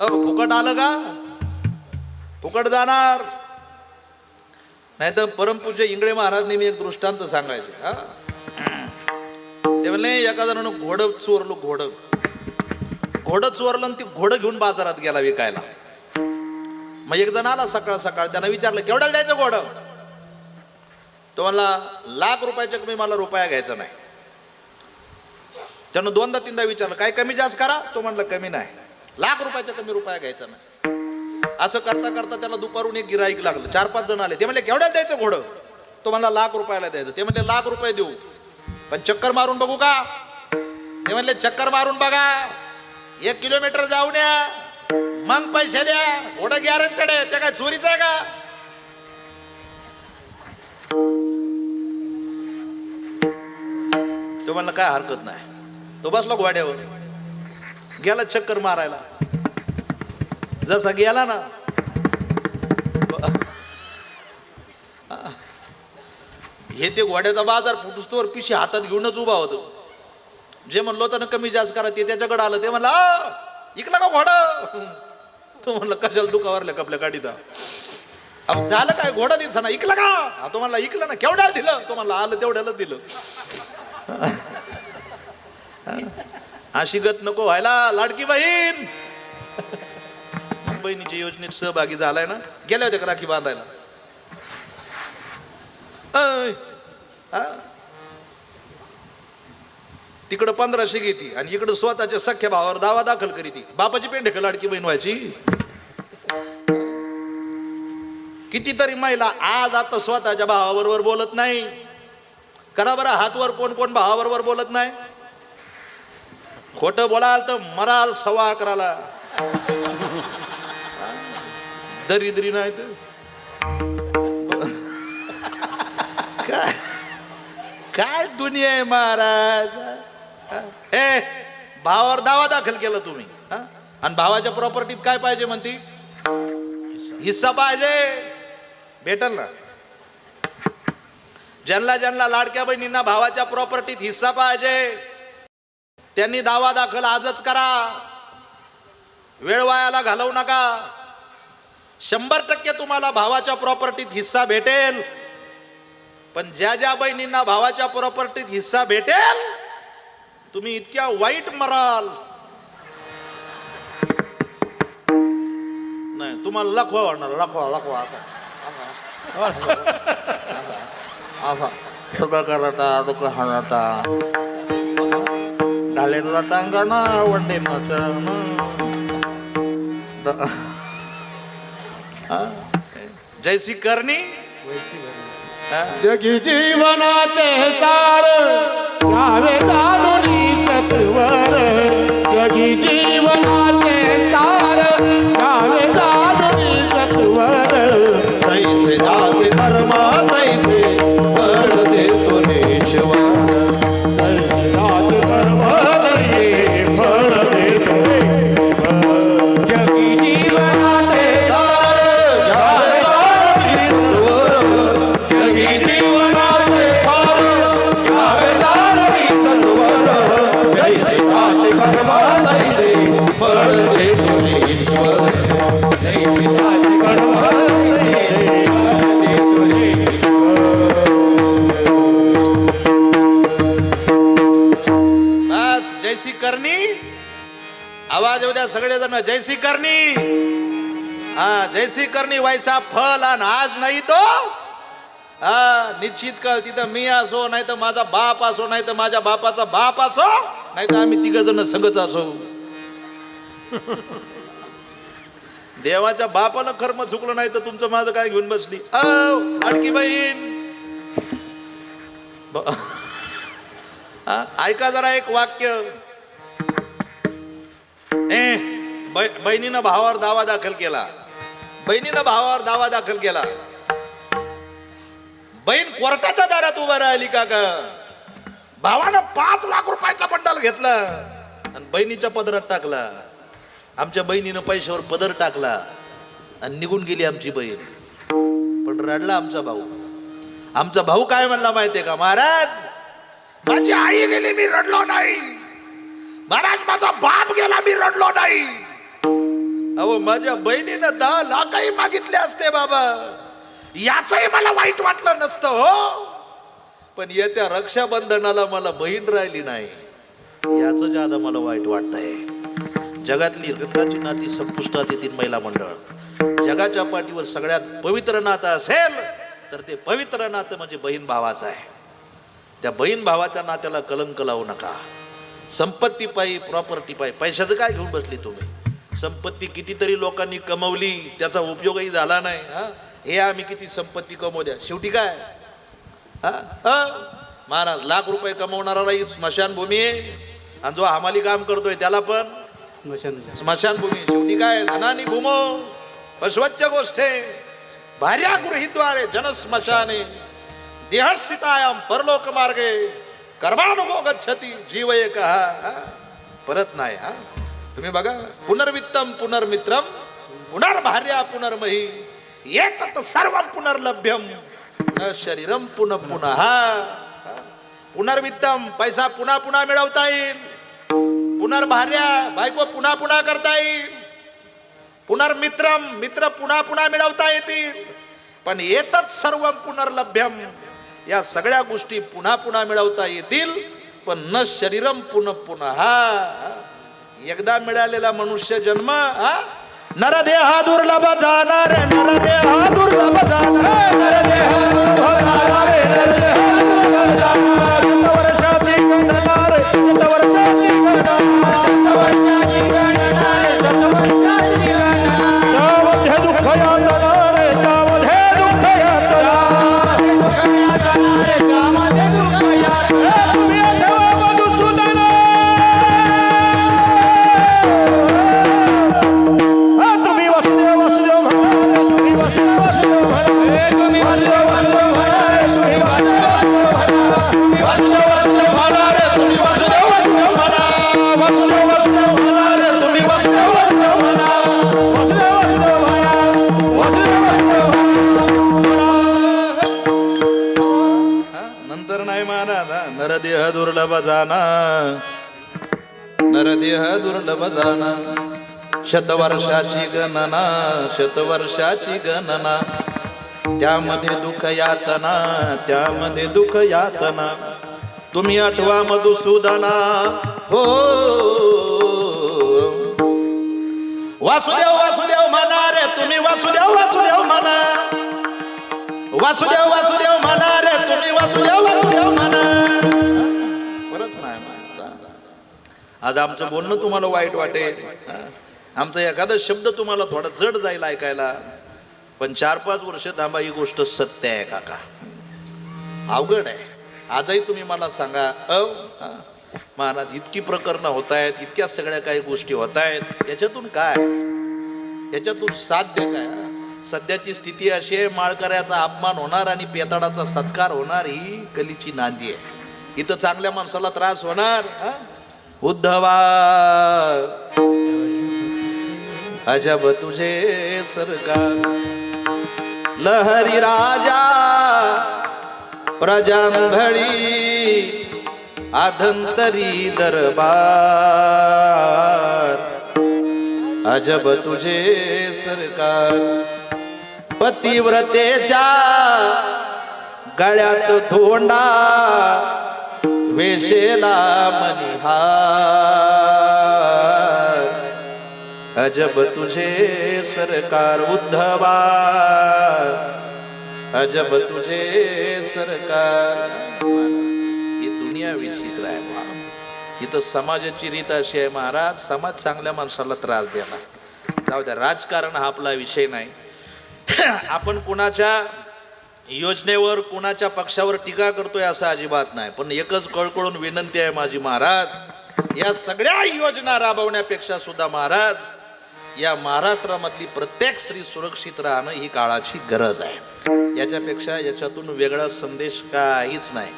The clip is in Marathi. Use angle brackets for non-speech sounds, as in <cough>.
अहो फुकट आलं का? फुकट जाणार. नाही तर परमपूज्य इंगळे महाराज नेहमी एक दृष्टांत सांगायचे हा? ते म्हणले एका जणानं घोडं चोरलो घोडं. घोडं चोरलं आणि ती घोडं घेऊन बाजारात गेला विकायला. मग एक जण आला सकाळ सकाळ त्यानं विचारलं केवढ्याला द्यायचं घोडं? तो म्हणला लाख रुपयाच्या कमी मला रुपया घ्यायचा नाही. त्यानं दोनदा तीनदा विचारलं काय कमी जास्त करा? तो म्हणला कमी नाही. लाख रुपयाच्या कमी रुपया घ्यायचा नाही. असं करता करता त्याला दुपारून एक गिराईक लागलं. चार पाच जण आले. ते म्हणले केवढ्याला द्यायचं घोडं? तो म्हणला लाख रुपयाला द्यायचं. ते म्हणले लाख रुपये देऊ. पण चक्कर मारून बघू का? ते म्हणले चक्कर मारून बघा. एक किलोमीटर जाऊन द्या. मग पैसे द्या. घोडं गॅरंटेड आहे. ते काय चोरीचं आहे का? तो म्हणला काय हरकत नाही. तो बसला घोड्यावर. गेला चक्कर मारायला. जसा गेला ना. हे ते घोड्याचा बाजार फुटूस्तोवर पिशी हातात घेऊनच उभा होतो. जे म्हणलो होतं ना कमी जास्त करा ते त्याच्याकडे आलं. ते म्हणलं "आ, इकला का घोडा? तो म्हणलं कशाला दुखावरल्या का आपल्या गाडीचा अहो, झालं काय? घोडा दिसा ना इकला का? हा, तो म्हणला इकला ना केवढ्याला दिलं? तो म्हणला आलं तेवढ्याला दिलं. अशी गत नको व्हायला लाडकी बहीण. <laughs> बहिणीच्या योजनेत सहभागी झालाय ना? गेल्या होत्या का राखी बांधायला? हा? तिकडं पंधराशे घेती आणि इकडं स्वतःच्या सख्या भावावर दावा दाखल करीती. बापाची पेंढे का लाडकी बहीण व्हायची? कितीतरी महिला आज आता स्वतःच्या भावाबरोबर बोलत नाही. करा बरं हातवर कोण कोण भावाबरोबर बोलत नाही? खोटं बोलाल तर मराल सव्वा अकराला. दरिद्री नाही तर? काय? काय दुनिया आहे महाराज? ए भावावर दावा दाखल केला तुम्ही. आणि भावाच्या प्रॉपर्टीत काय पाहिजे म्हणती? हिस्सा पाहिजे. भेटल ना? ज्यांना ज्यांना लाडक्या बहिणींना भावाच्या प्रॉपर्टीत हिस्सा पाहिजे. त्यांनी दावा दाखल आजच करा वेळ वायाला घालवू नका शंभर टक्के तुम्हाला भावाच्या प्रॉपर्टीत हिस्सा भेटेल पण ज्या ज्या बहिणींना भावाच्या प्रॉपर्टीत हिस्सा भेटेल तुम्ही इतक्या वाईट मराल नाही तुम्हाला लखवा वाढणार लखवा लखवा असा असा सगळं करता दुःख हाणता ढालेला टांगा ना वंडे जैसी करणी जगी जीवनाचे सार यावे जाणून सत्वर. जगी जीवनाचे बस जयसी करणी आवाज येऊ द्या सगळेजण जयसी करणी हा जयसी करणी वैसा फल आणि आज नाही तो. हा निश्चित कळ तिथं मी असो नाही तर माझा बाप असो नाही तर माझ्या बापाचा बाप असो नाही तर आम्ही तिघ जण संगच असो. <laughs> देवाच्या बापानं कर्म चुकलं नाही तर तुमचं माझं काय घेऊन बसली? अ लाडकी बहीण. <laughs> हा, ऐका जरा एक वाक्य. ए बहिणीनं भावावर दावा दाखल केला. बहिणीनं भावावर दावा दाखल केला. बहीण कोर्टाच्या दारात उभा राहिली का ग? भावानं पाच लाख रुपयाचा बंडल घेतला आणि बहिणीच्या पदरात टाकला. आमच्या बहिणीनं पैशावर पदर टाकला आणि निघून गेली आमची बहीण. पण रडला आमचा भाऊ. आमचा भाऊ काय म्हणला माहितीये का महाराज? माझी आई गेली मी रडलो नाही. महाराज माझा बाप गेला मी रडलो नाही. अहो माझ्या बहिणीनं दहा लाखही मागितले असते बाबा. याचंही मला वाईट वाटलं नसतं हो. पण येत्या रक्षाबंधनाला मला बहीण राहिली नाही. याचं ज्यादा मला वाईट वाटतंय. जगातली रक्ताची नाती संपुष्टात येतील महिला मंडळ. जगाच्या पाठीवर सगळ्यात पवित्र नातं असेल तर ते पवित्र नातं म्हणजे बहीण भावाचं आहे. त्या बहीण भावाच्या नात्याला कलंक लावू नका. संपत्ती पायी प्रॉपर्टी पायी. पैशाचं काय घेऊन बसली तुम्ही? संपत्ती कितीतरी लोकांनी कमवली त्याचा उपयोगही झाला नाही हा? हे आम्ही किती संपत्ती कमवू द्या? शेवटी काय? हा? हा? महाराज लाख रुपये कमवणाराला ही स्मशानभूमी आहे. आणि जो हमाली काम करतोय त्याला पण स्मशानभूमी. शेवटी काय? धनानी भूमो पशवच्च गोष्टे भार्या गृहिद्वारे जन स्मशाने देहस्थितायाम परलोक मार्गे कर्मानुभव गच्छती जीव एक हा? परत नाही हा? तुम्ही बघा पुनर्वित्तम पुनर्मित्रम पुनर्भार्या पुनर्मही येतत सर्व पुनर्लभ्यम न शरीरम पुनः पुनः पुनर्वित्तम पैसा पुन्हा पुन्हा मिळवता येईल. पुनर्भार्या बायको पुन्हा पुन्हा करता येईल. पुनर्मित्रम मित्र पुन्हा पुन्हा मिळवता येतील. पण येतच सर्व पुनर्लभ्यम या सगळ्या गोष्टी पुन्हा पुन्हा मिळवता येतील पण न शरीरम पुनः पुन्हा एकदा मिळालेला मनुष्य जन्म हा? नरदेहा दुर्लभ जाणार नरदेहा दुर्लभ जाणार त्यामध्ये जाना. नरदेह दुर्लभ जाना. शतवर्षाची गणना शतवर्षाची गणना. त्यामध्ये दुःख यातना त्यामध्ये दुःख यातना. तुम्ही आठवा मधुसूदना. हो. वासुदेव वासुदेव म्हणा रे तुम्ही वासुदेव वासुदेव म्हणा. वासुदेव वासुदेव म्हणा रे तुम्ही वासुदेव वासुदेव म्हणा. आज आमचं बोलणं तुम्हाला वाईट वाटेल. आमचा एखादा शब्द तुम्हाला थोडा जड जाईल ऐकायला. पण चार पाच वर्ष थांबा ही गोष्ट सत्य आहे काका. अवघड आहे. आजही तुम्ही मला सांगा अ महाराज इतकी प्रकरणं होत आहेत इतक्या सगळ्या काही गोष्टी होत आहेत याच्यातून काय? याच्यातून साध्य काय? सध्याची स्थिती अशी आहे माळकऱ्याचा अपमान होणार आणि पेताडाचा सत्कार होणार ही कलीची नांदी आहे. इथं चांगल्या माणसाला त्रास होणार हा? उद्धवा। अजब तुझे सरकार। लहरी राजा प्रजांघळी आधंतरी दरबार। अजब तुझे सरकार। पतिव्रतेच्या गळ्यात धोंडा। वेशेला मनिहार. अजब तुझे सरकार उद्धवा. अजब तुझे सरकार. ही दुनिया विचित्र आहे बा. इथं समाजाची रीत अशी आहे महाराज. समाज चांगल्या माणसाला त्रास देणार. जाऊ द्या राजकारण हा आपला विषय नाही. <coughs> आपण कुणाच्या योजनेवर कुणाच्या पक्षावर टीका करतोय असं अजिबात नाही. पण एकच कळकळून विनंती आहे माझी महाराज या सगळ्या योजना राबवण्यापेक्षा सुद्धा महाराज या महाराष्ट्रामधली प्रत्येक स्त्री सुरक्षित राहणं ही काळाची गरज आहे. याच्यापेक्षा याच्यातून वेगळा संदेश काहीच नाही.